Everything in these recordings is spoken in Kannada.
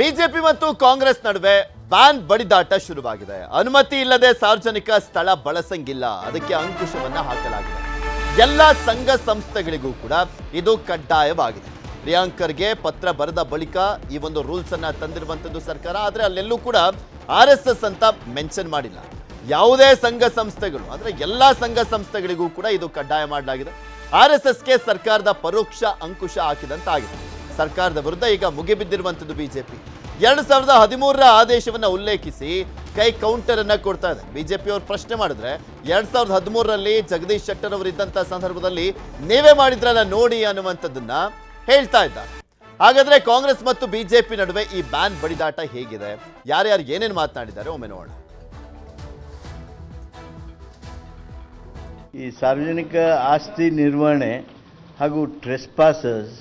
ಬಿಜೆಪಿ ಮತ್ತು ಕಾಂಗ್ರೆಸ್ ನಡುವೆ ಬ್ಯಾನ್ ಬಡಿದಾಟ ಶುರುವಾಗಿದೆ. ಅನುಮತಿ ಇಲ್ಲದೆ ಸಾರ್ವಜನಿಕ ಸ್ಥಳ ಬಳಸಂಗಿಲ್ಲ. ಅದಕ್ಕೆ ಅಂಕುಶವನ್ನ ಹಾಕಲಾಗಿದೆ. ಎಲ್ಲ ಸಂಘ ಸಂಸ್ಥೆಗಳಿಗೂ ಕೂಡ ಇದು ಕಡ್ಡಾಯವಾಗಿದೆ. ಪ್ರಿಯಾಂಕರ್ಗೆ ಪತ್ರ ಬರೆದ ಬಳಿಕ ಈ ಒಂದು ರೂಲ್ಸ್ ಅನ್ನ ತಂದಿರುವಂತದ್ದು ಸರ್ಕಾರ, ಆದ್ರೆ ಅಲ್ಲೆಲ್ಲೂ ಕೂಡ ಆರ್ ಎಸ್ ಅಂತ ಮೆನ್ಷನ್ ಮಾಡಿಲ್ಲ. ಯಾವುದೇ ಸಂಘ ಸಂಸ್ಥೆಗಳು ಅಂದ್ರೆ ಎಲ್ಲಾ ಸಂಘ ಸಂಸ್ಥೆಗಳಿಗೂ ಕೂಡ ಇದು ಕಡ್ಡಾಯ ಮಾಡಲಾಗಿದೆ. ಆರ್ ಎಸ್ ಎಸ್ಗೆ ಸರ್ಕಾರದ ಪರೋಕ್ಷ ಅಂಕುಶ ಹಾಕಿದಂತಾಗಿದೆ. ಸರ್ಕಾರದ ವಿರುದ್ಧ ಈಗ ಮುಗಿಬಿದ್ದಿರುವಂಥದ್ದು ಬಿಜೆಪಿ. ಎರಡು ಸಾವಿರದ ಹದಿಮೂರರ ಆದೇಶವನ್ನ ಉಲ್ಲೇಖಿಸಿ ಕೈ ಕೌಂಟರ್ ಅನ್ನ ಕೊಡ್ತಾ ಇದೆ. ಬಿಜೆಪಿ ಅವರು ಪ್ರಶ್ನೆ ಮಾಡಿದ್ರೆ ಎರಡ್ ಸಾವಿರದ ಹದಿಮೂರರಲ್ಲಿ ಜಗದೀಶ್ ಶೆಟ್ಟರ್ ಅವರು ಇದ್ದಂತ ಸಂದರ್ಭದಲ್ಲಿ ನೀವೇ ಮಾಡಿದ್ರಲ್ಲ ನೋಡಿ ಅನ್ನುವಂಥದ್ದನ್ನ ಹೇಳ್ತಾ ಇದ್ದ. ಹಾಗಾದ್ರೆ ಕಾಂಗ್ರೆಸ್ ಮತ್ತು ಬಿಜೆಪಿ ನಡುವೆ ಈ ಬ್ಯಾನ್ ಬಡಿದಾಟ ಹೇಗಿದೆ? ಯಾರ್ಯಾರು ಏನೇನು ಮಾತನಾಡಿದ್ದಾರೆ? ಒಮ್ಮೆ ನೋಡ ಈ ಸಾರ್ವಜನಿಕ ಆಸ್ತಿ ನಿರ್ವಹಣೆ ಹಾಗೂ ಟ್ರೆಸ್ಪಾಸಸ್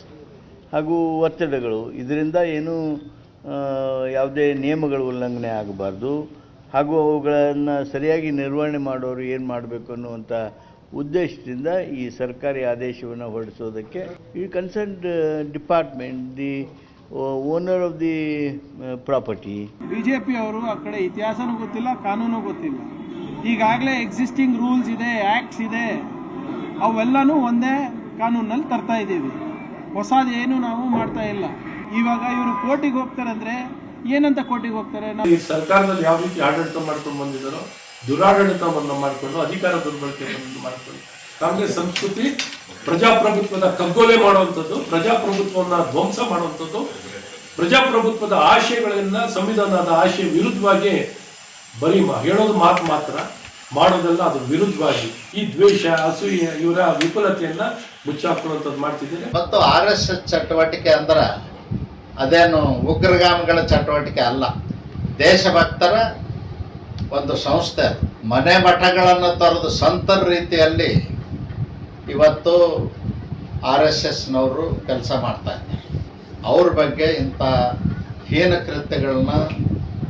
ಹಾಗೂ ಒತ್ತಡಗಳು. ಇದರಿಂದ ಏನು ಯಾವುದೇ ನಿಯಮಗಳ ಉಲ್ಲಂಘನೆ ಆಗಬಾರ್ದು. ಹಾಗೂ ಅವುಗಳನ್ನು ಸರಿಯಾಗಿ ನಿರ್ವಹಣೆ ಮಾಡೋರು ಏನು ಮಾಡಬೇಕು ಅನ್ನುವಂಥ ಉದ್ದೇಶದಿಂದ ಈ ಸರ್ಕಾರಿ ಆದೇಶವನ್ನು ಹೊರಡಿಸೋದಕ್ಕೆ ಈ concerned department, the owner of the property. BJP ಅವರು ಆ ಕಡೆ ಇತಿಹಾಸನೂ ಗೊತ್ತಿಲ್ಲ, ಕಾನೂನು ಗೊತ್ತಿಲ್ಲ. ಈಗಾಗಲೇ ಎಕ್ಸಿಸ್ಟಿಂಗ್ ರೂಲ್ಸ್ ಇದೆ ಆ್ಯಕ್ಟ್ಸ್ ಇದೆ. ಅವೆಲ್ಲನೂ ಒಂದೇ ಕಾನೂನಲ್ಲಿ ತರ್ತಾ ಇದ್ದೀವಿ. ಹೊಸದು ಏನು ನಾವು ಮಾಡ್ತಾ ಇಲ್ಲ. ಇವಾಗ ಇವರು ಕೋರ್ಟಿಗೆ ಹೋಗ್ತಾರೆ ಅಂದ್ರೆ ಏನಂತ ಕೋರ್ಟಿಗೆ ಹೋಗ್ತಾರೆ? ಈ ಸರ್ಕಾರದಲ್ಲಿ ಯಾವ ರೀತಿ ಆಡಳಿತ ಮಾಡ್ಕೊಂಡು ಬಂದಿದ್ದಾರೋ ದುರಾಡಳಿತವನ್ನು ಮಾಡಿಕೊಂಡು, ಅಧಿಕಾರ ದುರ್ಬಳಕೆ ಮಾಡಿಕೊಂಡು, ಕಾಂಗ್ರೆಸ್ ಸಂಸ್ಕೃತಿ ಪ್ರಜಾಪ್ರಭುತ್ವದ ಕಗ್ಗೊಲೆ ಮಾಡುವಂಥದ್ದು, ಪ್ರಜಾಪ್ರಭುತ್ವವನ್ನು ಧ್ವಂಸ ಮಾಡುವಂಥದ್ದು, ಪ್ರಜಾಪ್ರಭುತ್ವದ ಆಶಯಗಳನ್ನ, ಸಂವಿಧಾನದ ಆಶಯ ವಿರುದ್ಧವಾಗಿ ಬರೀ ಹೇಳೋದು ಮಾತು ಮಾತ್ರ. ಮಾಡೋದೆಲ್ಲ ಅದು ವಿರುದ್ಧವಾಗಿ ಈ ದ್ವೇಷ, ಅಸೂಯೆ, ಇವರ ವಿಫುಲತೆಯನ್ನ ಮುಚ್ಚಾಕುವಂಥದ್ದು ಮಾಡ್ತಿದ್ದಾರೆ. ಮತ್ತು ಆರ್ ಎಸ್ ಎಸ್ ಚಟುವಟಿಕೆ ಅಂದ್ರೆ ಅದೇನು ಉಗ್ರಗಾಮಿಗಳ ಚಟುವಟಿಕೆ ಅಲ್ಲ. ದೇಶಭಕ್ತರ ಒಂದು ಸಂಸ್ಥೆ. ಮನೆ ಮಠಗಳನ್ನು ತೊರೆದು ಸಂತರ ರೀತಿಯಲ್ಲಿ ಇವತ್ತು ಆರ್ ಎಸ್ ಎಸ್ನವರು ಕೆಲಸ ಮಾಡ್ತಾರೆ ಅವ್ರ ಬಗ್ಗೆ ಇಂಥ ಹೀನ ಕೃತ್ಯಗಳನ್ನ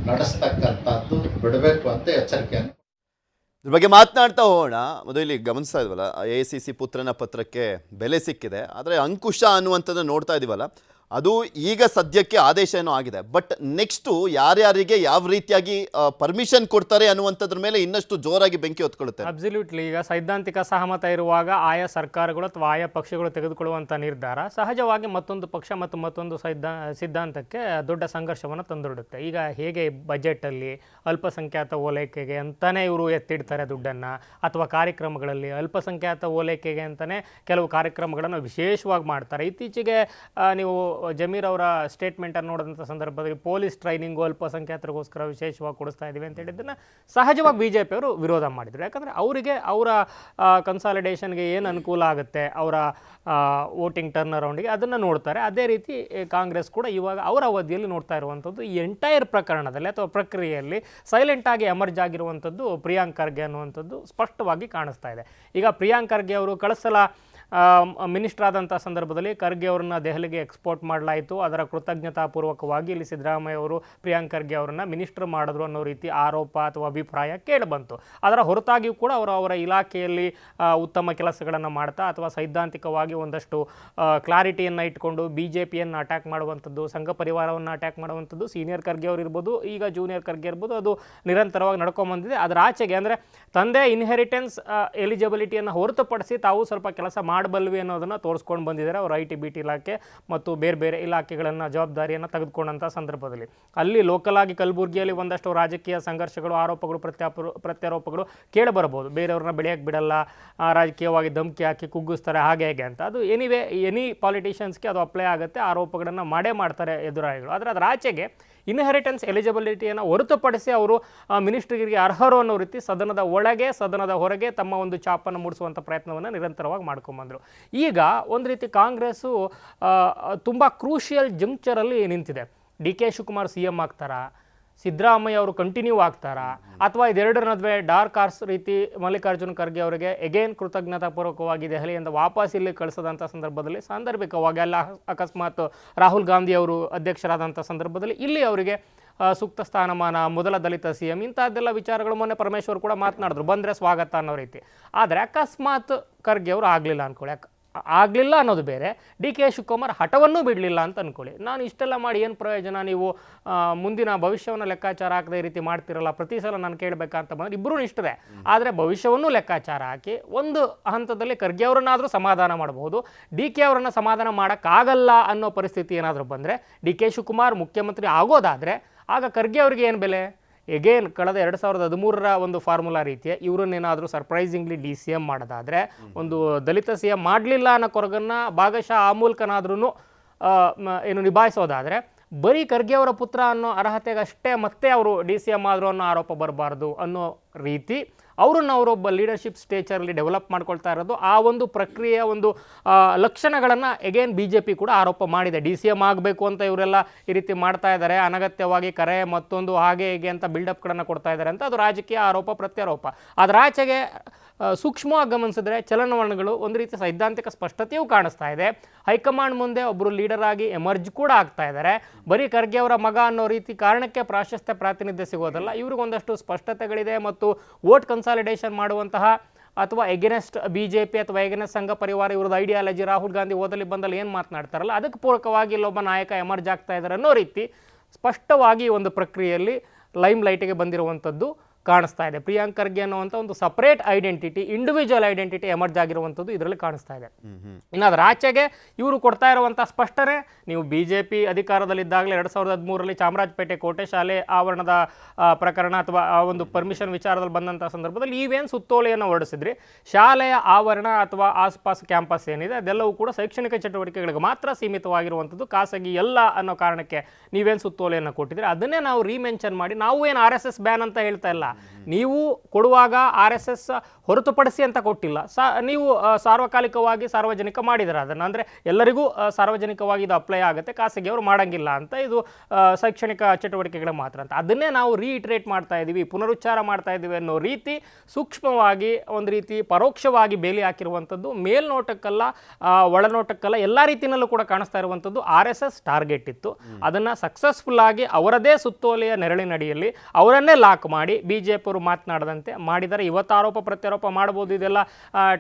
ನಡೆಸ್ತಕ್ಕಂಥದ್ದು ಬಿಡಬೇಕು ಅಂತ ಎಚ್ಚರಿಕೆಯನ್ನು ಇದ್ರ ಬಗ್ಗೆ ಮಾತನಾಡ್ತಾ ಹೋಗೋಣ. ಮೊದಲು ಇಲ್ಲಿ ಗಮನಿಸ್ತಾ ಇದ್ವಲ್ಲ ಎ ಸಿ ಸಿ ಪುತ್ರನ ಪತ್ರಕ್ಕೆ ಬೆಲೆ ಸಿಕ್ಕಿದೆ. ಆದರೆ ಅಂಕುಶ ಅನ್ನುವಂಥದ್ದು ನೋಡ್ತಾ ಇದೀವಲ್ಲ. ಅದು ಈಗ ಸದ್ಯಕ್ಕೆ ಆದೇಶ ಏನೋ ಆಗಿದೆ. ಬಟ್ ನೆಕ್ಸ್ಟು ಯಾರ್ಯಾರಿಗೆ ಯಾವ ರೀತಿಯಾಗಿ ಪರ್ಮಿಷನ್ ಕೊಡ್ತಾರೆ ಅನ್ನುವಂಥದ್ರ ಮೇಲೆ ಇನ್ನಷ್ಟು ಜೋರಾಗಿ ಬೆಂಕಿ ಹೊತ್ಕೊಳ್ಳುತ್ತೆ. ಅಬ್ಸಲ್ಯೂಟ್ಲಿ ಈಗ ಸೈದ್ಧಾಂತಿಕ ಸಹಮತ ಇರುವಾಗ ಆಯಾ ಸರ್ಕಾರಗಳು ಅಥವಾ ಆಯಾ ಪಕ್ಷಗಳು ತೆಗೆದುಕೊಳ್ಳುವಂಥ ನಿರ್ಧಾರ ಸಹಜವಾಗಿ ಮತ್ತೊಂದು ಪಕ್ಷ ಮತ್ತು ಮತ್ತೊಂದು ಸೈದ್ಧಾ, ಸಿದ್ಧಾಂತಕ್ಕೆ ದೊಡ್ಡ ಸಂಘರ್ಷವನ್ನು ತಂದೊಡ್ಡುತ್ತೆ. ಈಗ ಹೇಗೆ ಬಜೆಟಲ್ಲಿ ಅಲ್ಪಸಂಖ್ಯಾತ ಓಲೈಕೆಗೆ ಅಂತಲೇ ಇವರು ಎತ್ತಿಡ್ತಾರೆ ದುಡ್ಡನ್ನು ಅಥವಾ ಕಾರ್ಯಕ್ರಮಗಳಲ್ಲಿ ಅಲ್ಪಸಂಖ್ಯಾತ ಓಲೈಕೆಗೆ ಅಂತಲೇ ಕೆಲವು ಕಾರ್ಯಕ್ರಮಗಳನ್ನು ವಿಶೇಷವಾಗಿ ಮಾಡ್ತಾರೆ. ಇತ್ತೀಚೆಗೆ ನೀವು ಜಮೀರ್ ಅವರ ಸ್ಟೇಟ್ಮೆಂಟನ್ನು ನೋಡಿದಂಥ ಸಂದರ್ಭದಲ್ಲಿ ಪೊಲೀಸ್ ಟ್ರೈನಿಂಗು ಅಲ್ಪಸಂಖ್ಯಾತರಿಗೋಸ್ಕರ ವಿಶೇಷವಾಗಿ ಕೊಡಿಸ್ತಾ ಇದ್ದೀವಿ ಅಂತ ಹೇಳಿದ್ದನ್ನು ಸಹಜವಾಗಿ ಬಿ ಜೆ ಪಿಯವರು ವಿರೋಧ ಮಾಡಿದರು. ಯಾಕಂದರೆ ಅವರಿಗೆ ಅವರ ಕನ್ಸಾಲಿಡೇಷನ್ಗೆ ಏನು ಅನುಕೂಲ ಆಗುತ್ತೆ ಅವರ ವೋಟಿಂಗ್ ಟರ್ನ್ ಅರೌಂಡಿಗೆ ಅದನ್ನು ನೋಡ್ತಾರೆ. ಅದೇ ರೀತಿ ಕಾಂಗ್ರೆಸ್ ಕೂಡ ಇವಾಗ ಅವರ ಅವಧಿಯಲ್ಲಿ ನೋಡ್ತಾ ಇರುವಂಥದ್ದು ಈ ಎಂಟೈರ್ ಪ್ರಕರಣದಲ್ಲಿ ಅಥವಾ ಪ್ರಕ್ರಿಯೆಯಲ್ಲಿ ಸೈಲೆಂಟಾಗಿ ಎಮರ್ಜ್ ಆಗಿರುವಂಥದ್ದು ಪ್ರಿಯಾಂಕ್ ಖರ್ಗೆ ಅನ್ನುವಂಥದ್ದು ಸ್ಪಷ್ಟವಾಗಿ ಕಾಣಿಸ್ತಾ ಇದೆ. ಈಗ ಪ್ರಿಯಾಂಕ್ ಖರ್ಗೆ ಅವರು ಕಳಿಸಲ ಮಿನಿಸ್ಟರ್ ಆದಂಥ ಸಂದರ್ಭದಲ್ಲಿ ಖರ್ಗೆ ಅವರನ್ನ ದೆಹಲಿಗೆ ಎಕ್ಸ್ಪೋರ್ಟ್ ಮಾಡಲಾಯಿತು. ಅದರ ಕೃತಜ್ಞತಾಪೂರ್ವಕವಾಗಿ ಇಲ್ಲಿ ಸಿದ್ದರಾಮಯ್ಯ ಅವರು, ಪ್ರಿಯಾಂಕ್ ಖರ್ಗೆ ಅವರನ್ನ ಮಿನಿಸ್ಟರ್ ಮಾಡಿದ್ರು ಅನ್ನೋ ರೀತಿ ಆರೋಪ ಅಥವಾ ಅಭಿಪ್ರಾಯ ಕೇಳಿಬಂತು. ಅದರ ಹೊರತಾಗಿಯೂ ಕೂಡ ಅವರು ಅವರ ಇಲಾಖೆಯಲ್ಲಿ ಉತ್ತಮ ಕೆಲಸಗಳನ್ನು ಮಾಡ್ತಾ ಅಥವಾ ಸೈದ್ಧಾಂತಿಕವಾಗಿ ಒಂದಷ್ಟು ಕ್ಲಾರಿಟಿಯನ್ನು ಇಟ್ಕೊಂಡು ಬಿ ಜೆ ಪಿಯನ್ನು ಅಟ್ಯಾಕ್ ಮಾಡುವಂಥದ್ದು, ಸಂಘ ಪರಿವಾರವನ್ನು ಅಟ್ಯಾಕ್ ಮಾಡುವಂಥದ್ದು, ಸೀನಿಯರ್ ಖರ್ಗೆ ಅವರು ಇರ್ಬೋದು, ಈಗ ಜೂನಿಯರ್ ಖರ್ಗೆ ಇರ್ಬೋದು, ಅದು ನಿರಂತರವಾಗಿ ನಡ್ಕೊಂಬಂದಿದೆ ಅದರ ಆಚೆಗೆ ಅಂದರೆ ತಂದೆ ಇನ್ಹೆರಿಟೆನ್ಸ್ ಎಲಿಜಿಬಿಲಿಟಿಯನ್ನು ಹೊರತುಪಡಿಸಿ ತಾವು ಸ್ವಲ್ಪ ಕೆಲಸ ಮಾಡಬಲ್ವಿ ಅನ್ನೋದನ್ನು ತೋರಿಸ್ಕೊಂಡು ಬಂದಿದ್ದಾರೆ. ಅವರು ಐ ಟಿ ಬಿ ಟಿ ಇಲಾಖೆ ಮತ್ತು ಬೇರೆ ಬೇರೆ ಇಲಾಖೆಗಳನ್ನು ಜವಾಬ್ದಾರಿಯನ್ನು ತೆಗೆದುಕೊಂಡಂಥ ಸಂದರ್ಭದಲ್ಲಿ. ಅಲ್ಲಿ ಲೋಕಲ್ ಆಗಿ ಕಲಬುರಗಿಯಲ್ಲಿ ಒಂದಷ್ಟು ರಾಜಕೀಯ ಸಂಘರ್ಷಗಳು, ಆರೋಪಗಳು, ಪ್ರತ್ಯಾಪ, ಪ್ರತ್ಯಾರೋಪಗಳು ಕೇಳಬರಬಹುದು. ಬೇರೆಯವ್ರನ್ನ ಬೆಳೆಯಕ್ಕೆ ಬಿಡಲ್ಲ ರಾಜಕೀಯವಾಗಿ ಧಮಕಿ ಹಾಕಿ ಕುಗ್ಗಿಸ್ತಾರೆ, ಹಾಗೆ ಹೇಗೆ ಅಂತ. ಅದು ಎನಿವೇ ಎನಿ ಪಾಲಿಟಿಷಿಯನ್ಸ್ಗೆ ಅದು ಅಪ್ಲೈ ಆಗುತ್ತೆ. ಆರೋಪಗಳನ್ನು ಮಾಡೇ ಮಾಡ್ತಾರೆ ಎದುರಾಳಿಗಳು. ಆದರೆ ಅದರ ಆಚೆಗೆ ಇನ್ಹೆರಿಟೆನ್ಸ್ ಎಲಿಜಿಬಿಲಿಟಿಯನ್ನು ಹೊರತುಪಡಿಸಿ ಅವರು ಮಿನಿಸ್ಟ್ರಿಗೆ ಅರ್ಹರು ಅನ್ನೋ ರೀತಿ ಸದನದ ಒಳಗೆ, ಸದನದ ಹೊರಗೆ ತಮ್ಮ ಒಂದು ಚಾಪನ್ನು ಮೂಡಿಸುವಂಥ ಪ್ರಯತ್ನವನ್ನು ನಿರಂತರವಾಗಿ ಮಾಡ್ಕೊಂಬಂದರು ಈಗ ಒಂದು ರೀತಿ ಕಾಂಗ್ರೆಸ್ಸು ತುಂಬ ಕ್ರೂಷಿಯಲ್ ಜಂಕ್ಚರಲ್ಲಿ ನಿಂತಿದೆ. D K Shivakumar C M ಆಗ್ತಾರಾ? ಸಿದ್ದರಾಮಯ್ಯ ಅವರು ಕಂಟಿನ್ಯೂ ಆಗ್ತಾರಾ? ಅಥವಾ ಇದೆರಡರ ನಡುವೆ ಡಾರ್ಕ್ ಆರ್ಸ್ ರೀತಿ ಮಲ್ಲಿಕಾರ್ಜುನ್ ಖರ್ಗೆ ಅವರಿಗೆ ಎಗೇನ್ ಕೃತಜ್ಞತಾಪೂರ್ವಕವಾಗಿ ದೆಹಲಿಯಿಂದ ವಾಪಸ್ ಇಲ್ಲಿ ಕಳಿಸದಂಥ ಸಂದರ್ಭದಲ್ಲಿ ಸಾಂದರ್ಭಿಕವಾಗಿ ಅಲ್ಲ, ಅಕಸ್ಮಾತ್ ರಾಹುಲ್ ಗಾಂಧಿ ಅವರು ಅಧ್ಯಕ್ಷರಾದಂಥ ಸಂದರ್ಭದಲ್ಲಿ ಇಲ್ಲಿ ಅವರಿಗೆ ಸೂಕ್ತ ಸ್ಥಾನಮಾನ, ಮೊದಲ ದಲಿತ ಸಿ ಎಂ ಇಂಥದ್ದೆಲ್ಲ ವಿಚಾರಗಳು ಮೊನ್ನೆ ಪರಮೇಶ್ವರ್ ಕೂಡ ಮಾತನಾಡಿದ್ರು. ಬಂದರೆ ಸ್ವಾಗತ ಅನ್ನೋ ರೀತಿ. ಆದರೆ ಅಕಸ್ಮಾತ್ ಖರ್ಗೆ ಅವರು ಆಗಲಿಲ್ಲ ಅನ್ಕೊಳ್ಳಿ. ಯಾಕೆ ಆಗಲಿಲ್ಲ ಅನ್ನೋದು ಬೇರೆ. ಡಿ ಕೆ ಶಿವಕುಮಾರ್ ಹಠವನ್ನೂ ಬಿಡಲಿಲ್ಲ ಅಂತ ಅಂದ್ಕೊಳ್ಳಿ ನಾನು ಇಷ್ಟೆಲ್ಲ ಮಾಡಿ ಏನು ಪ್ರಯೋಜನ? ನೀವು ಮುಂದಿನ ಭವಿಷ್ಯವನ್ನು ಲೆಕ್ಕಾಚಾರ ಹಾಕದೆ ಈ ರೀತಿ ಮಾಡ್ತಿರಲ್ಲ, ಪ್ರತಿ ಸಲ ನಾನು ಕೇಳಬೇಕಂತ ಬಂದರೆ ಇಬ್ಬರೂ ಇಷ್ಟದೆ ಆದರೆ ಭವಿಷ್ಯವನ್ನು ಲೆಕ್ಕಾಚಾರ ಹಾಕಿ ಒಂದು ಹಂತದಲ್ಲಿ ಖರ್ಗೆ ಅವರನ್ನಾದರೂ ಸಮಾಧಾನ ಮಾಡಬಹುದು. ಡಿ ಕೆ ಅವರನ್ನು ಸಮಾಧಾನ ಮಾಡೋಕ್ಕಾಗಲ್ಲ ಅನ್ನೋ ಪರಿಸ್ಥಿತಿ ಏನಾದರೂ ಬಂದರೆ ಡಿ ಕೆ ಶಿವಕುಮಾರ್ ಮುಖ್ಯಮಂತ್ರಿ ಆಗೋದಾದರೆ ಆಗ ಖರ್ಗೆ ಅವರಿಗೆ ಏನು ಬೆಲೆ? ಎಗೇನ್ ಕಳೆದ ಎರಡು ಸಾವಿರದ ಹದಿಮೂರರ ಒಂದು ಫಾರ್ಮುಲಾ ರೀತಿಯ ಇವರನ್ನೇನಾದರೂ ಸರ್ಪ್ರೈಸಿಂಗ್ಲಿ ಡಿ ಸಿ ಎಂ ಮಾಡೋದಾದರೆ ಒಂದು ದಲಿತ ಸಿ ಎಂ ಮಾಡಲಿಲ್ಲ ಅನ್ನೋ ಕೊರಗನ್ನು ಭಾಗಶಃ ಆ ಮೂಲಕನಾದ್ರೂ ಏನು ನಿಭಾಯಿಸೋದಾದರೆ ಬರೀ ಖರ್ಗೆ ಅವರ ಪುತ್ರ ಅನ್ನೋ ಅರ್ಹತೆಗಷ್ಟೇ ಮತ್ತೆ ಅವರು ಡಿ ಸಿ ಎಂ ಆದರು ಅನ್ನೋ ಆರೋಪ ಬರಬಾರ್ದು ಅನ್ನೋ ರೀತಿ ಅವರನ್ನು ಅವರೊಬ್ಬ ಲೀಡರ್ಶಿಪ್ ಸ್ಟೇಚರಲ್ಲಿ ಡೆವಲಪ್ ಮಾಡ್ಕೊಳ್ತಾ ಇರೋದು. ಆ ಒಂದು ಪ್ರಕ್ರಿಯೆಯ ಒಂದು ಲಕ್ಷಣಗಳನ್ನು ಎಗೇನ್ ಬಿ ಜೆ ಪಿ ಕೂಡ ಆರೋಪ ಮಾಡಿದೆ. ಡಿ ಸಿ ಎಂ ಆಗಬೇಕು ಅಂತ ಇವರೆಲ್ಲ ಈ ರೀತಿ ಮಾಡ್ತಾ ಇದ್ದಾರೆ. ಅನಗತ್ಯವಾಗಿ ಕರೆ ಮತ್ತೊಂದು ಹಾಗೆ ಹೀಗೆ ಅಂತ ಬಿಲ್ಡಪ್ಗಳನ್ನು ಕೊಡ್ತಾ ಇದ್ದಾರೆ ಅಂತ ಅದು ರಾಜಕೀಯ ಆರೋಪ ಪ್ರತ್ಯಾರೋಪ. ಅದರ ಆಚೆಗೆ ಆ, ಸೂಕ್ಷ್ಮವಾಗಿ ಗಮನಿಸಿದ್ರೆ ಚಲನವಲನಗಳು ಒಂದು ರೀತಿ ಸೈದ್ಧಾಂತಿಕ ಸ್ಪಷ್ಟತೆಯೂ ಕಾಣಿಸ್ತಾ ಇದೆ. ಹೈಕಮಾಂಡ್ ಮುಂದೆ ಒಬ್ಬರು ಲೀಡರ್ ಆಗಿ ಎಮರ್ಜ್ ಕೂಡ ಆಗ್ತಾ ಇದ್ದಾರೆ. ಬರೀ ಖರ್ಗೆ ಅವರ ಮಗ ಅನ್ನೋ ರೀತಿ ಕಾರಣಕ್ಕೆ ಪ್ರಾಶಸ್ತ್ಯ ಪ್ರಾತಿನಿಧ್ಯ ಸಿಗೋದಲ್ಲ. ಇವ್ರಿಗೊಂದಷ್ಟು ಸ್ಪಷ್ಟತೆಗಳಿದೆ ಮತ್ತು ವೋಟ್ ಕನ್ಸಾಲಿಡೇಷನ್ ಮಾಡುವಂತಹ ಅಥವಾ ಎಗೆನೆಸ್ಟ್ ಬಿ ಜೆ ಪಿ ಅಥವಾ ಎಗೆನೆಸ್ಟ್ ಸಂಘ ಪರಿವಾರ ಇವ್ರದ್ದು ಐಡಿಯಾಲಜಿ ರಾಹುಲ್ ಗಾಂಧಿ ಓದಲಿ ಬಂದಲ್ಲಿ ಏನು ಮಾತನಾಡ್ತಾರಲ್ಲ, ಅದಕ್ಕೆ ಪೂರಕವಾಗಿ ಇಲ್ಲೊಬ್ಬ ನಾಯಕ ಎಮರ್ಜ್ ಆಗ್ತಾ ಇದ್ದಾರೆ ಅನ್ನೋ ರೀತಿ ಸ್ಪಷ್ಟವಾಗಿ ಒಂದು ಪ್ರಕ್ರಿಯೆಯಲ್ಲಿ ಲೈಮ್ ಲೈಟಿಗೆ ಬಂದಿರುವಂಥದ್ದು. ಕಾಣಿಸ್ತಾ ಇದೆ. ಪ್ರಿಯಾಂಕರ್ಗೆ ಅನ್ನುವಂಥ ಒಂದು separate identity individual identity emerge ಆಗಿರುವಂಥದ್ದು ಇದರಲ್ಲಿ ಕಾಣಿಸ್ತಾ ಇದೆ. ಇನ್ನು ಅದರ ಆಚೆಗೆ ಇವರು ಕೊಡ್ತಾ ಇರುವಂಥ ಸ್ಪಷ್ಟನೆ ನೀವು ಬಿ ಜೆ ಪಿ ಅಧಿಕಾರದಲ್ಲಿದ್ದಾಗಲೇ ಎರಡು ಸಾವಿರದ ಹದಿಮೂರರಲ್ಲಿ ಚಾಮರಾಜಪೇಟೆ ಕೋಟೆ ಶಾಲೆ ಆವರಣದ ಪ್ರಕರಣ ಅಥವಾ ಆ ಒಂದು ಪರ್ಮಿಷನ್ ವಿಚಾರದಲ್ಲಿ ಬಂದಂಥ ಸಂದರ್ಭದಲ್ಲಿ ನೀವೇನು ಸುತ್ತೋಲೆಯನ್ನು ಹೊರಡಿಸಿದ್ರಿ? ಶಾಲೆಯ ಆವರಣ ಅಥವಾ ಆಸ್ಪಾಸ್ ಕ್ಯಾಂಪಸ್ ಏನಿದೆ ಅದೆಲ್ಲವೂ ಕೂಡ ಶೈಕ್ಷಣಿಕ ಚಟುವಟಿಕೆಗಳಿಗೆ ಮಾತ್ರ ಸೀಮಿತವಾಗಿರುವಂಥದ್ದು ಖಾಸಗಿ ಎಲ್ಲ ಅನ್ನೋ ಕಾರಣಕ್ಕೆ ನೀವೇನು ಸುತ್ತೋಲೆಯನ್ನು ಕೊಟ್ಟಿದ್ರೆ ಅದನ್ನೇ ನಾವು ರೀಮೆನ್ಷನ್ ಮಾಡಿ ನಾವು ಏನು ಆರ್ ಎಸ್ ಎಸ್ ಬ್ಯಾನ್ ಅಂತ ಹೇಳ್ತಾ ಇಲ್ಲ. ನೀವು ಕೊಡುವಾಗ ಆರ್ ಎಸ್ ಎಸ್ ಹೊರತುಪಡಿಸಿ ಅಂತ ಕೊಟ್ಟಿಲ್ಲ. ಸ ನೀವು ಸಾರ್ವಕಾಲಿಕವಾಗಿ ಸಾರ್ವಜನಿಕ ಮಾಡಿದ್ದಾರೆ ಅದನ್ನು. ಅಂದರೆ ಎಲ್ಲರಿಗೂ ಸಾರ್ವಜನಿಕವಾಗಿ ಇದು ಅಪ್ಲೈ ಆಗುತ್ತೆ ಖಾಸಗಿಯವರು ಮಾಡಂಗಿಲ್ಲ ಅಂತ ಇದು ಶೈಕ್ಷಣಿಕ ಚಟುವಟಿಕೆಗಳ ಮಾತ್ರ ಅಂತ. ಅದನ್ನೇ ನಾವು ರೀಇಟ್ರೇಟ್ ಮಾಡ್ತಾ ಇದ್ದೀವಿ ಪುನರುಚ್ಚಾರ ಮಾಡ್ತಾ ಇದ್ದೀವಿ ಅನ್ನೋ ರೀತಿ ಸೂಕ್ಷ್ಮವಾಗಿ ಒಂದು ರೀತಿ ಪರೋಕ್ಷವಾಗಿ ಬೇಲಿ ಹಾಕಿರುವಂಥದ್ದು ಮೇಲ್ನೋಟಕ್ಕಲ್ಲ ಒಳನೋಟಕ್ಕಲ್ಲ ಎಲ್ಲ ರೀತಿಯಲ್ಲೂ ಕೂಡ ಕಾಣಿಸ್ತಾ ಇರುವಂಥದ್ದು ಆರ್ ಎಸ್ ಎಸ್ ಟಾರ್ಗೆಟ್ ಇತ್ತು. ಅದನ್ನು ಸಕ್ಸಸ್ಫುಲ್ ಆಗಿ ಅವರದೇ ಸುತ್ತೋಲೆಯ ನೆರಳಿನಡಿಯಲ್ಲಿ ಅವರನ್ನೇ ಲಾಕ್ ಮಾಡಿ ಬಿ ಜೆ ಪಿಯವರು ಮಾತನಾಡದಂತೆ ಮಾಡಿದರೆ ಇವತ್ತು ಆರೋಪ ಪ್ರತ್ಯಾರೋಪ ಮಾಡ್ಬೋದು ಇದೆಲ್ಲ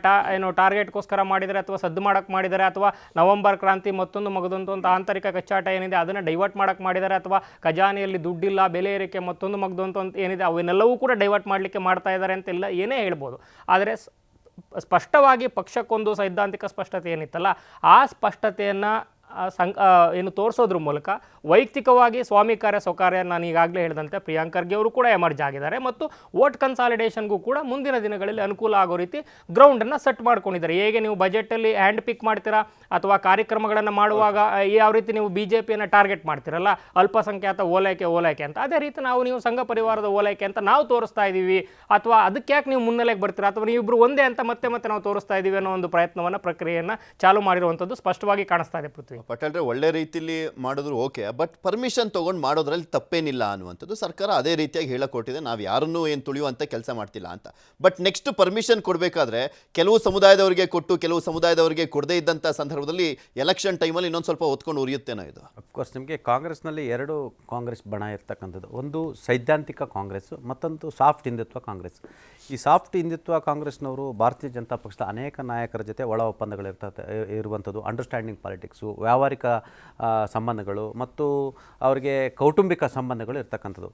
ಟಾ, ಏನು, ಟಾರ್ಗೆಟ್ಗೋಸ್ಕರ ಮಾಡಿದರೆ ಅಥವಾ ಸದ್ದು ಮಾಡೋಕ್ಕೆ ಮಾಡಿದರೆ ಅಥವಾ ನವೆಂಬರ್ ಕ್ರಾಂತಿ ಮತ್ತೊಂದು ಮಗದೊಂದು ಅಂತ ಆಂತರಿಕ ಕಚ್ಚಾಟ ಏನಿದೆ, ಅದನ್ನು ಡೈವರ್ಟ್ ಮಾಡೋಕ್ಕೆ ಮಾಡಿದ್ದಾರೆ ಅಥವಾ ಖಜಾನೆಯಲ್ಲಿ ದುಡ್ಡಿಲ್ಲ, ಬೆಲೆ ಏರಿಕೆ ಮತ್ತೊಂದು ಮಗದೊಂದು ಅಂತ ಏನಿದೆ, ಅವನ್ನೆಲ್ಲವೂ ಕೂಡ ಡೈವರ್ಟ್ ಮಾಡಲಿಕ್ಕೆ ಮಾಡ್ತಾ ಇದ್ದಾರೆ ಅಂತೆಲ್ಲ ಏನೇ ಹೇಳ್ಬೋದು. ಆದರೆ ಸ್ಪಷ್ಟವಾಗಿ ಪಕ್ಷಕ್ಕೊಂದು ಸೈದ್ಧಾಂತಿಕ ಸ್ಪಷ್ಟತೆ ಏನಿತ್ತಲ್ಲ, ಆ ಸ್ಪಷ್ಟತೆಯನ್ನು ಸಂ ಏನು ತೋರಿಸೋದ್ರ ಮೂಲಕ ವೈಯಕ್ತಿಕವಾಗಿ ಸ್ವಾಮಿ ಕಾರ್ಯ ಸ್ವಕಾರ್ಯ ನಾನು ಈಗಾಗಲೇ ಹೇಳಿದಂತೆ ಪ್ರಿಯಾಂಕ್ ಖರ್ಗೆ ಅವರು ಕೂಡ ಎಮರ್ಜ್ ಆಗಿದ್ದಾರೆ ಮತ್ತು ವೋಟ್ ಕನ್ಸಾಲಿಡೇಷನ್ಗೂ ಕೂಡ ಮುಂದಿನ ದಿನಗಳಲ್ಲಿ ಅನುಕೂಲ ಆಗೋ ರೀತಿ ಗ್ರೌಂಡನ್ನು ಸೆಟ್ ಮಾಡ್ಕೊಂಡಿದ್ದಾರೆ. ಹೇಗೆ ನೀವು ಬಜೆಟಲ್ಲಿ ಹ್ಯಾಂಡ್ ಪಿಕ್ ಮಾಡ್ತೀರಾ ಅಥವಾ ಕಾರ್ಯಕ್ರಮಗಳನ್ನು ಮಾಡುವಾಗ ಯಾವ ರೀತಿ ನೀವು ಬಿ ಜೆ ಪಿಯನ್ನು ಟಾರ್ಗೆಟ್ ಮಾಡ್ತೀರಲ್ಲ, ಅಲ್ಪಸಂಖ್ಯಾತ ಓಲೈಕೆ ಓಲೈಕೆ ಅಂತ. ಅದೇ ರೀತಿ ನಾವು ನೀವು ಸಂಘ ಪರಿವಾರದ ಓಲೈಕೆ ಅಂತ ನಾವು ತೋರಿಸ್ತಾ ಇದ್ದೀವಿ. ಅಥವಾ ಅದಕ್ಕೆ ಯಾಕೆ ನೀವು ಮುನ್ನೆಲೆಗೆ ಬರ್ತೀರಾ? ಅಥವಾ ನೀವಿಬ್ರು ಒಂದೇ ಅಂತ ಮತ್ತೆ ಮತ್ತೆ ನಾವು ತೋರಿಸ್ತಾ ಇದ್ದೀವಿ ಅನ್ನೋ ಒಂದು ಪ್ರಯತ್ನವನ್ನು, ಪ್ರಕ್ರಿಯೆಯನ್ನು ಚಾಲು ಮಾಡಿರುವಂಥದ್ದು ಸ್ಪಷ್ಟವಾಗಿ ಕಾಣಿಸ್ತಾ ಇದೆ ಪೃಥ್ವಿ. ಪಟೇಲ್ರೆ ಒಳ್ಳೆ ರೀತಿಲಿ ಮಾಡಿದ್ರು ಓಕೆ ಬಟ್ ಪರ್ಮಿಷನ್ ತೊಗೊಂಡು ಮಾಡೋದ್ರಲ್ಲಿ ತಪ್ಪೇನಿಲ್ಲ ಅನ್ನುವಂಥದ್ದು ಸರ್ಕಾರ ಅದೇ ರೀತಿಯಾಗಿ ಹೇಳಕೊಟ್ಟಿದೆ. ನಾವು ಯಾರನ್ನೂ ಏನು ತುಳಿಯುವಂಥ ಕೆಲಸ ಮಾಡ್ತಿಲ್ಲ ಅಂತ. ಬಟ್ ನೆಕ್ಸ್ಟ್ ಪರ್ಮಿಷನ್ ಕೊಡಬೇಕಾದ್ರೆ ಕೆಲವು ಸಮುದಾಯದವರಿಗೆ ಕೊಟ್ಟು, ಕೆಲವು ಸಮುದಾಯದವರಿಗೆ ಕೊಡದೇ ಇದ್ದಂಥ ಸಂದರ್ಭದಲ್ಲಿ ಎಲೆಕ್ಷನ್ ಟೈಮಲ್ಲಿ ಇನ್ನೊಂದು ಸ್ವಲ್ಪ ಹೊತ್ಕೊಂಡು ಉರಿಯುತ್ತೇನೋ ಇದು? ಅಫ್ಕೋರ್ಸ್ ನಿಮಗೆ ಕಾಂಗ್ರೆಸ್ನಲ್ಲಿ ಎರಡು ಕಾಂಗ್ರೆಸ್ ಬಣ ಇರ್ತಕ್ಕಂಥದ್ದು. ಒಂದು ಸೈದ್ಧಾಂತಿಕ ಕಾಂಗ್ರೆಸ್, ಮತ್ತೊಂದು ಸಾಫ್ಟ್ ಹಿಂದುತ್ವ ಕಾಂಗ್ರೆಸ್. ಈ ಸಾಫ್ಟ್ ಹಿಂದುತ್ವ ಕಾಂಗ್ರೆಸ್ನವರು ಭಾರತೀಯ ಜನತಾ ಪಕ್ಷದ ಅನೇಕ ನಾಯಕರ ಜೊತೆ ಒಳ ಒಪ್ಪಂದಗಳಿರ್ತದೆ ಇರುವಂಥದ್ದು ಅಂಡರ್ಸ್ಟ್ಯಾಂಡಿಂಗ್ ಪಾಲಿಟಿಕ್ಸು ವ್ಯಾವಹಾರಿಕ ಸಂಬಂಧಗಳು ಮತ್ತು ಅವರಿಗೆ ಕೌಟುಂಬಿಕ ಸಂಬಂಧಗಳು ಇರ್ತಕ್ಕಂಥದ್ದು.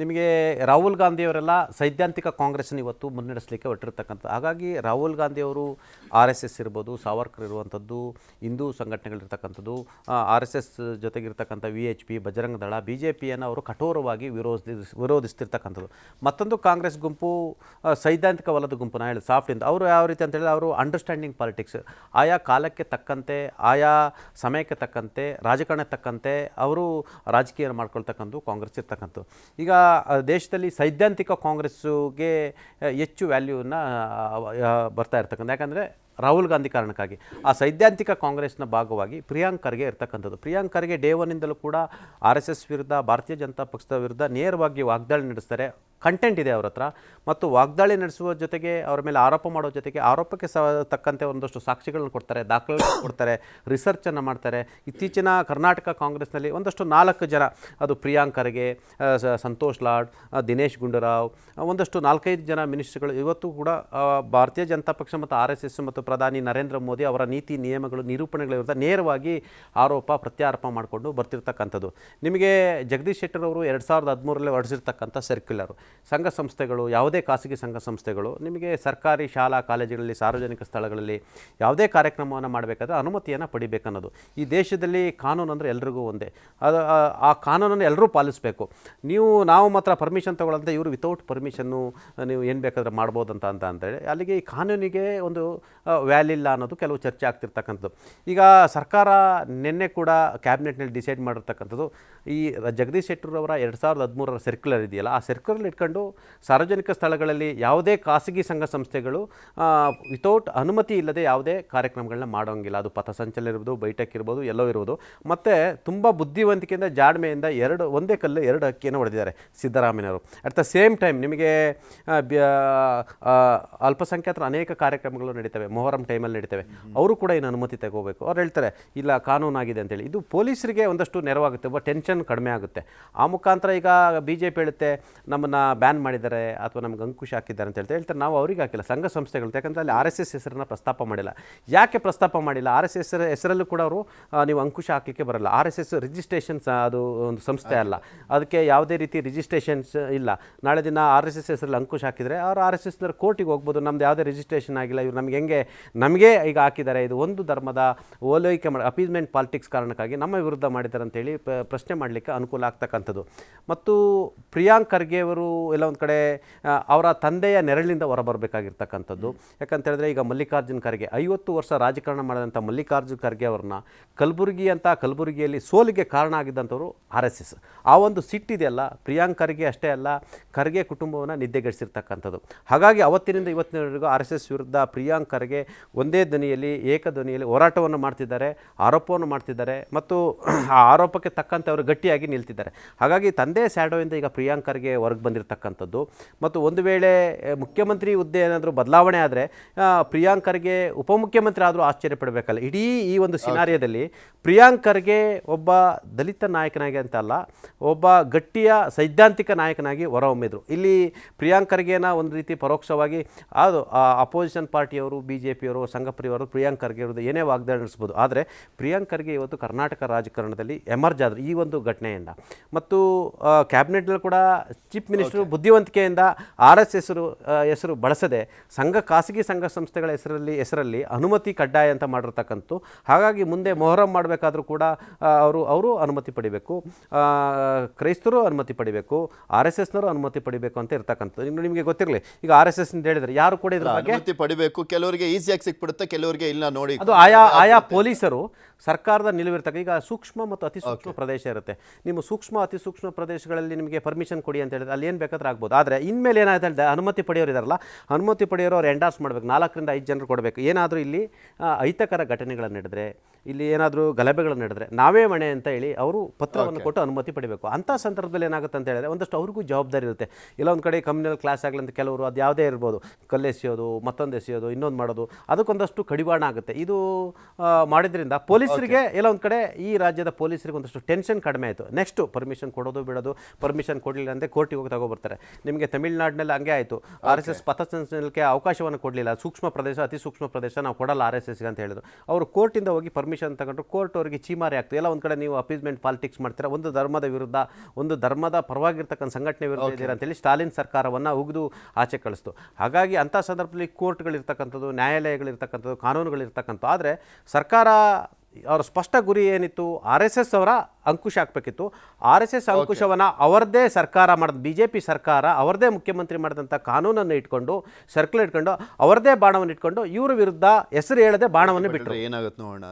ನಿಮಗೆ ರಾಹುಲ್ ಗಾಂಧಿಯವರೆಲ್ಲ ಸೈದ್ಧಾಂತಿಕ ಕಾಂಗ್ರೆಸ್ನ ಇವತ್ತು ಮುನ್ನಡೆಸಲಿಕ್ಕೆ ಹೊರಟಿರ್ತಕ್ಕಂಥದ್ದು ಹಾಗಾಗಿ ರಾಹುಲ್ ಗಾಂಧಿಯವರು ಆರ್ ಎಸ್ ಎಸ್ ಇರ್ಬೋದು, ಸಾವರ್ಕರ್ ಇರುವಂಥದ್ದು, ಹಿಂದೂ ಸಂಘಟನೆಗಳಿರ್ತಕ್ಕಂಥದ್ದು R S S ಜೊತೆಗಿರ್ತಕ್ಕಂಥ V H P, Bajrang Dal, B J ಪಿಯನ್ನು ಅವರು ಕಠೋರವಾಗಿ ವಿರೋಧಿ ವಿರೋಧಿಸ್ತಿರ್ತಕ್ಕಂಥದ್ದು. ಮತ್ತೊಂದು ಕಾಂಗ್ರೆಸ್ ಗುಂಪು ಸೈದ್ಧಾಂತಿಕ ವಲದ ಗುಂಪು ನಾನು ಹೇಳಿ ಸಾಫ್ಟ್ ಇಂದ. ಅವರು ಯಾವ ರೀತಿ ಅಂತ ಹೇಳಿದ್ರೆ, ಅವರು ಅಂಡರ್ಸ್ಟ್ಯಾಂಡಿಂಗ್ ಪಾಲಿಟಿಕ್ಸ್ ಆಯಾ ಕಾಲಕ್ಕೆ ತಕ್ಕಂತೆ, ಆಯಾ ಸಮಯಕ್ಕೆ ತಕ್ಕಂತೆ ರಾಜಕಾರಣ ತಕ್ಕಂತೆ ಅವರು ರಾಜಕೀಯ ಮಾಡ್ಕೊಳ್ತಕ್ಕಂಥ ಕಾಂಗ್ರೆಸ್ ಇರ್ತಕ್ಕಂಥದ್ದು. ಈಗ ದೇಶದಲ್ಲಿ ಸೈದ್ಧಾಂತಿಕ ಕಾಂಗ್ರೆಸ್ಸುಗೆ ಹೆಚ್ಚು ವ್ಯಾಲ್ಯೂನ ಬರ್ತಾ ಇರ್ತಕ್ಕಂಥ ಯಾಕಂದರೆ, ರಾಹುಲ್ ಗಾಂಧಿ ಕಾರಣಕ್ಕಾಗಿ. ಆ ಸೈದ್ಧಾಂತಿಕ ಕಾಂಗ್ರೆಸ್ನ ಭಾಗವಾಗಿ ಪ್ರಿಯಾಂಕರ್ಗೆ ಇರ್ತಕ್ಕಂಥದ್ದು. ಪ್ರಿಯಾಂಕರ್ಗೆ ಡೇ ಒನ್ನಿಂದಲೂ ಕೂಡ ಆರ್ ಎಸ್ ಎಸ್ ವಿರುದ್ಧ, ಭಾರತೀಯ ಜನತಾ ಪಕ್ಷದ ವಿರುದ್ಧ ನೇರವಾಗಿ ವಾಗ್ದಾಳಿ ನಡೆಸ್ತಾರೆ. ಕಂಟೆಂಟ್ ಇದೆ ಅವ್ರ ಹತ್ರ. ಮತ್ತು ವಾಗ್ದಾಳಿ ನಡೆಸುವ ಜೊತೆಗೆ ಅವರ ಮೇಲೆ ಆರೋಪ ಮಾಡೋ ಜೊತೆಗೆ ಆರೋಪಕ್ಕೆ ಸ ತಕ್ಕಂತೆ ಒಂದಷ್ಟು ಸಾಕ್ಷಿಗಳನ್ನು ಕೊಡ್ತಾರೆ, ದಾಖಲೆಗಳನ್ನು ಕೊಡ್ತಾರೆ ರಿಸರ್ಚನ್ನು ಮಾಡ್ತಾರೆ. ಇತ್ತೀಚಿನ ಕರ್ನಾಟಕ ಕಾಂಗ್ರೆಸ್ನಲ್ಲಿ ಒಂದಷ್ಟು ನಾಲ್ಕು ಜನ, ಅದು ಪ್ರಿಯಾಂಕ್ ಖರ್ಗೆ ಸಂತೋಷ್ ಲಾಡ್ ದಿನೇಶ್ ಗುಂಡೂರಾವ್ ಒಂದಷ್ಟು ನಾಲ್ಕೈದು ಜನ ಮಿನಿಸ್ಟ್ರುಗಳು, ಇವತ್ತು ಕೂಡ ಭಾರತೀಯ ಜನತಾ ಪಕ್ಷ ಮತ್ತು ಆರ್ ಎಸ್ ಎಸ್ ಮತ್ತು ಪ್ರಧಾನಿ ನರೇಂದ್ರ ಮೋದಿ ಅವರ ನೀತಿ ನಿಯಮಗಳು, ನಿರೂಪಣೆಗಳ ನೇರವಾಗಿ ಆರೋಪ, ಪ್ರತ್ಯಾರೋಪ ಮಾಡಿಕೊಂಡು ಬರ್ತಿರ್ತಕ್ಕಂಥದ್ದು. ನಿಮಗೆ ಜಗದೀಶ್ ಶೆಟ್ಟರ್ ಅವರು ಎರಡು ಸಾವಿರದ ಹದಿಮೂರರಲ್ಲಿ ಹೊರಡಿಸಿರ್ತಕ್ಕಂಥ ಸರ್ಕ್ಯುಲರು ಸಂಘ ಸಂಸ್ಥೆಗಳು, ಯಾವುದೇ ಖಾಸಗಿ ಸಂಘ ಸಂಸ್ಥೆಗಳು, ನಿಮಗೆ ಸರ್ಕಾರಿ ಶಾಲಾ ಕಾಲೇಜುಗಳಲ್ಲಿ, ಸಾರ್ವಜನಿಕ ಸ್ಥಳಗಳಲ್ಲಿ ಯಾವುದೇ ಕಾರ್ಯಕ್ರಮವನ್ನು ಮಾಡಬೇಕಾದ್ರೆ ಅನುಮತಿಯನ್ನು ಪಡಿಬೇಕನ್ನೋದು. ಈ ದೇಶದಲ್ಲಿ ಕಾನೂನು ಅಂದರೆ ಎಲ್ರಿಗೂ ಒಂದೇ. ಅದು, ಆ- ಕಾನೂನನ್ನು ಎಲ್ಲರೂ ಪಾಲಿಸಬೇಕು. ನೀವು, ನಾವು ಮಾತ್ರ ಪರ್ಮಿಷನ್ ತೊಗೊಳ್ಳಂತೆ ಇವರು ವಿತೌಟ್ ಪರ್ಮಿಷನ್ನು ನೀವು ಏನು ಬೇಕಾದ್ರೆ ಮಾಡ್ಬೋದಂತ, ಅಂತ ಅಂತೇಳಿ ಅಲ್ಲಿಗೆ ಈ ಕಾನೂನಿಗೆ ಒಂದು ವ್ಯಾಲ್ಯೂ ಇಲ್ಲ ಅನ್ನೋದು ಕೆಲವು ಚರ್ಚೆ ಆಗ್ತಿರ್ತಕ್ಕಂಥದ್ದು. ಈಗ ಸರ್ಕಾರ ನಿನ್ನೆ ಕೂಡ ಕ್ಯಾಬಿನೆಟ್ನಲ್ಲಿ ಡಿಸೈಡ್ ಮಾಡಿರ್ತಕ್ಕಂಥದ್ದು. ಈ, ಜಗದೀಶ್ ಶೆಟ್ಟರ್ ಅವರ ಎರಡು ಸಾವಿರದ ಹದಿಮೂರರ ಸರ್ಕ್ಯುಲರ್ ಇದೆಯಲ್ಲ, ಆ ಸರ್ಕ್ಯುಲರ್ ಇಟ್ಕೊಂಡು ಸಾರ್ವಜನಿಕ ಸ್ಥಳಗಳಲ್ಲಿ ಯಾವುದೇ ಖಾಸಗಿ ಸಂಘ ಸಂಸ್ಥೆಗಳು ವಿತೌಟ್ ಅನುಮತಿ ಇಲ್ಲದೆ ಯಾವುದೇ ಕಾರ್ಯಕ್ರಮಗಳನ್ನ ಮಾಡೋಂಗಿಲ್ಲ. ಅದು ಪಥಸಂಚಲನ ಇರ್ಬೋದು, ಬೈಟಕ್ ಇರ್ಬೋದು, ಎಲ್ಲೋ ಇರ್ಬೋದು. ಮತ್ತು ತುಂಬ ಬುದ್ಧಿವಂತಿಕೆಯಿಂದ, ಜಾಣ್ಮೆಯಿಂದ ಎರಡು, ಒಂದೇ ಕಲ್ಲು ಎರಡು ಅಕ್ಕಿಯನ್ನು ಹೊಡೆದಿದ್ದಾರೆ ಸಿದ್ದರಾಮಯ್ಯವರು ಅಟ್ ದ ಸೇಮ್ ಟೈಮ್ ನಿಮಗೆ ಅಲ್ಪಸಂಖ್ಯಾತರ ಅನೇಕ ಕಾರ್ಯಕ್ರಮಗಳು ನಡೀತವೆ. ಮೊಹರಂ ಟೈಮಲ್ಲಿ ನಡೀತವೆ. ಅವರು ಕೂಡ ಇನ್ನು ಅನುಮತಿ ತಗೋಬೇಕು. ಅವ್ರು ಹೇಳ್ತಾರೆ, ಇಲ್ಲ ಕಾನೂನಾಗಿದೆ ಅಂತೇಳಿ. ಇದು ಪೊಲೀಸರಿಗೆ ಒಂದಷ್ಟು ನೆರವಾಗುತ್ತೆ. ಒಬ್ಬ ಟೆನ್ಷನ್ ಕಡಿಮೆ ಆಗುತ್ತೆ. ಆ ಮುಖಾಂತರ ಈಗ ಬಿ ಜೆ ಪಿ ಹೇಳುತ್ತೆ, ನಮ್ಮನ್ನು ಬ್ಯಾನ್ ಮಾಡಿದ್ದಾರೆ ಅಥವಾ ನಮ್ಗೆ ಅಂಕುಶ ಹಾಕಿದ್ದಾರೆ ಅಂತ ಹೇಳ್ತಾರೆ ಹೇಳ್ತಾರೆ. ನಾವು ಅವ್ರಿಗೆ ಹಾಕಿಲ್ಲ, ಸಂಘ ಸಂಸ್ಥೆಗಳು ಯಾಕಂದರೆ ಅಲ್ಲಿ ಆರ್ ಎಸ್ ಎಸ್ ಹೆಸರನ್ನು ಪ್ರಸ್ತಾಪ ಮಾಡಿಲ್ಲ. ಯಾಕೆ ಪ್ರಸ್ತಾಪ ಮಾಡಿಲ್ಲ? ಆರ್ ಎಸ್ ಎಸ್ ಹೆಸರಲ್ಲೂ ಕೂಡ ಅವರು ನೀವು ಅಂಕುಶ ಹಾಕಲಿಕ್ಕೆ ಬರಲ್ಲ. ಆರ್ ಎಸ್ ಎಸ್ ರಿಜಿಸ್ಟ್ರೇಷನ್ಸ್ ಅದು ಒಂದು ಸಂಸ್ಥೆ ಅಲ್ಲ. ಅದಕ್ಕೆ ಯಾವುದೇ ರೀತಿ ರಿಜಿಸ್ಟ್ರೇಷನ್ಸ್ ಇಲ್ಲ. ನಾಳೆ ದಿನ ಆರ್ ಎಸ್ ಎಸ್ ಹೆಸರಲ್ಲಿ ಅಂಕುಶ ಹಾಕಿದರೆ ಅವ್ರು ಆರ್ ಎಸ್ ಎಸ್ ಕೋರ್ಟಿಗೆ ಹೋಗ್ಬೋದು. ನಮ್ದು ಯಾವುದೇ ರಿಜಿಸ್ಟ್ರೇಷನ್ ಆಗಿಲ್ಲ. ಇವ್ರು ನಮ್ಗೆ ಹೆಂಗೆ, ನಮಗೆ ಈಗ ಹಾಕಿದ್ದಾರೆ. ಇದು ಒಂದು ಧರ್ಮದ ಓಲೈಕೆ ಮಾಡಿ ಅಪೀಸ್ಮೆಂಟ್ ಪಾಲಿಟಿಕ್ಸ್ ಕಾರಣಕ್ಕಾಗಿ ನಮ್ಮ ವಿರುದ್ಧ ಮಾಡಿದ್ದಾರೆ ಅಂತೇಳಿ ಪ್ರಶ್ನೆ ಮಾಡಲಿಕ್ಕೆ ಅನುಕೂಲ ಆಗ್ತಕ್ಕಂಥದ್ದು. ಮತ್ತು ಪ್ರಿಯಾಂಕ್ ಖರ್ಗೆ ಅವರು ಎಲ್ಲ ಒಂದು ಕಡೆ ಅವರ ತಂದೆಯ ನೆರಳಿನಿಂದ ಹೊರಬರಬೇಕಾಗಿರ್ತಕ್ಕಂಥದ್ದು. ಯಾಕಂತ ಹೇಳಿದ್ರೆ ಈಗ ಮಲ್ಲಿಕಾರ್ಜುನ್ ಖರ್ಗೆ ಐವತ್ತು ವರ್ಷ ರಾಜಕಾರಣ ಮಾಡಿದಂಥ ಮಲ್ಲಿಕಾರ್ಜುನ್ ಖರ್ಗೆ ಅವ್ರನ್ನ ಕಲಬುರಗಿ ಅಂತ ಕಲಬುರಗಿಯಲ್ಲಿ ಸೋಲಿಗೆ ಕಾರಣ ಆಗಿದ್ದಂಥವ್ರು ಆರ್ ಎಸ್ ಎಸ್. ಆ ಒಂದು ಸಿಟ್ಟಿದೆಯಲ್ಲ ಪ್ರಿಯಾಂಕ್ ಖರ್ಗೆ ಅಷ್ಟೇ ಅಲ್ಲ, ಖರ್ಗೆ ಕುಟುಂಬವನ್ನು ನಿದ್ದೆಗೆಡಿಸಿರ್ತಕ್ಕಂಥದ್ದು. ಹಾಗಾಗಿ ಅವತ್ತಿನಿಂದ ಇವತ್ತಿನವರೆಗೂ ಆರ್ ಎಸ್ ಎಸ್ ವಿರುದ್ಧ ಪ್ರಿಯಾಂಕ್ ಖರ್ಗೆ ಒಂದೇ ಧ್ವನಿಯಲ್ಲಿ ಏಕಧ್ವನಿಯಲ್ಲಿ ಹೋರಾಟವನ್ನು ಮಾಡ್ತಿದ್ದಾರೆ, ಆರೋಪವನ್ನು ಮಾಡ್ತಿದ್ದಾರೆ ಮತ್ತು ಆ ಆರೋಪಕ್ಕೆ ತಕ್ಕಂತೆ ಅವರು ಗಟ್ಟಿಯಾಗಿ ನಿಲ್ತಿದ್ದಾರೆ. ಹಾಗಾಗಿ ತಂದೆ ಸ್ಯಾಡೋಯಿಂದ ಈಗ ಪ್ರಿಯಾಂಕ್ ಖರ್ಗೆ ಹೊರಗೆ ಬಂದಿರತಕ್ಕಂಥದ್ದು ಮತ್ತು ಒಂದು ವೇಳೆ ಮುಖ್ಯಮಂತ್ರಿ ಹುದ್ದೆ ಏನಾದರೂ ಬದಲಾವಣೆ ಆದರೆ ಪ್ರಿಯಾಂಕರ್ಗೆ ಉಪಮುಖ್ಯಮಂತ್ರಿ ಆದರೂ ಆಶ್ಚರ್ಯ ಪಡಬೇಕಲ್ಲ ಇಡೀ ಈ ಒಂದು ಸಿನಾರಿಯೋದಲ್ಲಿ ಪ್ರಿಯಾಂಕ್ ಖರ್ಗೆ ಒಬ್ಬ ದಲಿತ ನಾಯಕನಾಗಿ ಅಂತ ಅಲ್ಲ ಒಬ್ಬ ಗಟ್ಟಿಯ ಸೈದ್ಧಾಂತಿಕ ನಾಯಕನಾಗಿ ಹೊರಹೊಮ್ಮಿದ್ರು. ಇಲ್ಲಿ ಪ್ರಿಯಾಂಕ್ ಖರ್ಗೆನ ಒಂದು ರೀತಿ ಪರೋಕ್ಷವಾಗಿ ಅದು ಅಪೋಸಿಷನ್ ಪಾರ್ಟಿಯವರು ಬಿ ಜೆ ಪಿಯವರು ಸಂಘ ಪರಿವಾರರು ಪ್ರಿಯಾಂಕ್ ಖರ್ಗೆ ವಿರುದ್ಧ ಏನೇ ವಾಗ್ದಾಳಿ ನಡೆಸ್ಬೋದು ಆದರೆ ಪ್ರಿಯಾಂಕರ್ಗೆ ಇವತ್ತು ಕರ್ನಾಟಕ ರಾಜಕಾರಣದಲ್ಲಿ ಎಮರ್ಜ್ ಆದರು ಈ ಒಂದು ಘಟನೆಯಿಂದ. ಮತ್ತು ಕ್ಯಾಬಿನೆಟ್ನಲ್ಲಿ ಕೂಡ ಚೀಫ್ ಮಿನಿಸ್ಟರ್ ಬುದ್ಧಿವಂತಿಕೆಯಿಂದ ಆರ್ ಎಸ್ ಹೆಸರು ಹೆಸರು ಬಳಸದೆ ಸಂಘ ಖಾಸಗಿ ಸಂಘ ಸಂಸ್ಥೆಗಳ ಹೆಸರಲ್ಲಿ ಹೆಸರಲ್ಲಿ ಅನುಮತಿ ಕಡ್ಡಾಯ ಅಂತ ಮಾಡಿರ್ತಕ್ಕಂಥ ಹಾಗಾಗಿ ಮುಂದೆ ಮೊಹರಂ ಮಾಡಬೇಕಾದ್ರೂ ಕೂಡ ಅವರು ಅವರು ಅನುಮತಿ ಪಡಿಬೇಕು. ಕ್ರೈಸ್ತರು ಅನುಮತಿ ಪಡಿಬೇಕು. ಆರ್ ಎಸ್ ಎಸ್ನವರು ಅನುಮತಿ ಪಡಿಬೇಕು ಅಂತ ಇರ್ತಕ್ಕಂಥದ್ದು. ಇನ್ನು ನಿಮಗೆ ಗೊತ್ತಿರಲಿ ಈಗ ಆರ್ ಎಸ್ ಎಸ್ ಅಂತ ಹೇಳಿದ್ರೆ ಯಾರು ಕೂಡ ಇದ್ರ ಬಗ್ಗೆ? ಅನುಮತಿ ಪಡಿಬೇಕು. ಕೆಲವರಿಗೆ ಈಸಿಯಾಗಿ ಸಿಕ್ಬಿಡುತ್ತೆ ಕೆಲವರಿಗೆ ಇಲ್ಲ ನೋಡಿ. ಅದು ಆಯಾ ಆಯಾ ಪೊಲೀಸರು ಸರ್ಕಾರದ ನಿಲುವಿರ್ತಕ್ಕ ಈಗ ಸೂಕ್ಷ್ಮ ಮತ್ತು ಅತಿ ಸೂಕ್ಷ್ಮ ಪ್ರದೇಶ ಇರುತ್ತೆ. ನಿಮ್ಮ ಸೂಕ್ಷ್ಮ ಅತಿ ಸೂಕ್ಷ್ಮ ಪ್ರದೇಶಗಳಲ್ಲಿ ನಿಮಗೆ ಪರ್ಮಿಷನ್ ಕೊಡಿ ಅಂತ ಹೇಳಿದ್ರೆ ಅಲ್ಲಿ ಏನು ಬೇಕಾದ್ರೆ ಆಗ್ಬೋದು. ಆದರೆ ಇನ್ಮೇಲೆ ಏನಾಯ್ತು ಹೇಳಿದ್ರೆ ಅನುಮತಿ ಪಡೆಯೋರು ಇದಾರಲ್ಲ ಅನುಮತಿ ಪಡೆಯೋರು ಅವ್ರು ಎಂಡಾರ್ಸ್ ಮಾಡಬೇಕು. ನಾಲ್ಕರಿಂದ ಐದು ಜನರು ಕೊಡಬೇಕು. ಏನಾದರೂ ಇಲ್ಲಿ ಅಹಿತಕರ ಘಟನೆಗಳನ್ನು ನಡೆದ್ರೆ ಇಲ್ಲಿ ಏನಾದರೂ ಗಲಭೆಗಳನ್ನು ನಡೆದ್ರೆ ನಾವೇ ಮಣೆ ಅಂತ ಹೇಳಿ ಅವರು ಪತ್ರವನ್ನು ಕೊಟ್ಟು ಅನುಮತಿ ಪಡಿಬೇಕು. ಅಂಥ ಸಂದರ್ಭದಲ್ಲಿ ಏನಾಗುತ್ತೆ ಅಂತ ಹೇಳಿದ್ರೆ ಒಂದಷ್ಟು ಅವ್ರಿಗೂ ಜವಾಬ್ದಾರಿ ಇರುತ್ತೆ. ಇಲ್ಲ ಒಂದು ಕಡೆ ಕಮ್ಯುನಲ್ ಕ್ಲಾಸ್ ಆಗಲಿ ಅಂತ ಕೆಲವರು ಅದು ಯಾವುದೇ ಇರ್ಬೋದು. ಕಲ್ಲೆಸೆಯೋದು ಮತ್ತೊಂದು ಎಸೆಯೋದು ಇನ್ನೊಂದು ಮಾಡೋದು ಅದಕ್ಕೊಂದಷ್ಟು ಕಡಿವಾಣ ಆಗುತ್ತೆ. ಇದು ಮಾಡಿದ್ರಿಂದ ಮಾಡಿದ್ರಿಂದ ಪೊಲೀಸರಿಗೆ ಎಲ್ಲ ಒಂದು ಕಡೆ ಈ ರಾಜ್ಯದ ಪೊಲೀಸರಿಗೆ ಒಂದಷ್ಟು ಟೆನ್ಷನ್ ಕಡಿಮೆ ಆಯಿತು. ನೆಕ್ಸ್ಟು ಪರ್ಮಿಷನ್ ಕೊಡೋದು ಬಿಡೋದು ಪರ್ಮಿಷನ್ ಕೊಡಲಿಲ್ಲ ಅಂದರೆ ಕೋರ್ಟಿಗೆ ಹೋಗಿ ತಗೊಬರ್ತಾರೆ. ನಿಮಗೆ ತಮಿಳ್ನಾಡಿನಲ್ಲಿ ಹಂಗೆ ಆಯಿತು. ಆರ್ ಎಸ್ ಎಸ್ ಪಥಸಂಚಲನಕ್ಕೆ ಅವಕಾಶವನ್ನು ಕೊಡಲಿಲ್ಲ. ಸೂಕ್ಷ್ಮ ಪ್ರದೇಶ ಅತಿ ಸೂಕ್ಷ್ಮ ಪ್ರದೇಶ ನಾವು ಕೊಡಲ್ಲ ಆರ್ ಎಸ್ ಎಸ್ಗೆ ಅಂತ ಹೇಳಿದ್ರು. ಅವರು ಕೋರ್ಟಿಂದ ಹೋಗಿ ಪರ್ಮಿಷನ್ ತಗೊಂಡ್ರು ಕೋರ್ಟ್ ಅವರಿಗೆ ಚೀಮಾರಿ ಆಗ್ತದೆ ಎಲ್ಲ ಒಂದು ಕಡೆ ನೀವು ಅಪೀಸ್ಮೆಂಟ್ ಪಾಲಿಟಿಕ್ಸ್ ಮಾಡ್ತೀರಾ ಒಂದು ಧರ್ಮದ ವಿರುದ್ಧ ಒಂದು ಧರ್ಮದ ಪರವಾಗಿರ್ತಕ್ಕಂಥ ಸಂಘಟನೆ ವಿರುದ್ಧ ಇದ್ದೀರಾ ಅಂತೇಳಿ ಸ್ಟಾಲಿನ್ ಸರ್ಕಾರವನ್ನು ಉಗಿದು ಆಚೆ ಕಳಿಸ್ತು. ಹಾಗಾಗಿ ಅಂಥ ಸಂದರ್ಭದಲ್ಲಿ ಕೋರ್ಟ್ಗಳಿರ್ತಕ್ಕಂಥದ್ದು ನ್ಯಾಯಾಲಯಗಳಿರ್ತಕ್ಕಂಥದ್ದು ಕಾನೂನುಗಳಿರ್ತಕ್ಕಂಥ ಆದರೆ ಸರ್ಕಾರ ಅವರ ಸ್ಪಷ್ಟ ಗುರಿ ಏನಿತ್ತು? ಆರ್ ಎಸ್ ಎಸ್ ಅವರ ಅಂಕುಶ ಹಾಕಬೇಕಿತ್ತು ಆರ್ ಎಸ್ ಎಸ್ ಅಂಕುಶವನ್ನು ಅವರದ್ದೇ ಸರ್ಕಾರ ಮಾಡಿದ ಬಿ ಜೆ ಪಿ ಸರ್ಕಾರ ಅವರದೇ ಮುಖ್ಯಮಂತ್ರಿ ಮಾಡಿದಂಥ ಕಾನೂನನ್ನು ಇಟ್ಕೊಂಡು ಸರ್ಕಲ್ ಇಟ್ಕೊಂಡು ಅವರದೇ ಬಾಣವನ್ನು ಇಟ್ಕೊಂಡು ಇವ್ರ ವಿರುದ್ಧ ಹೆಸರು ಹೇಳದೆ ಬಾಣವನ್ನು ಬಿಟ್ಟರು ಏನಾಗುತ್ತೆ ನೋಡೋಣ.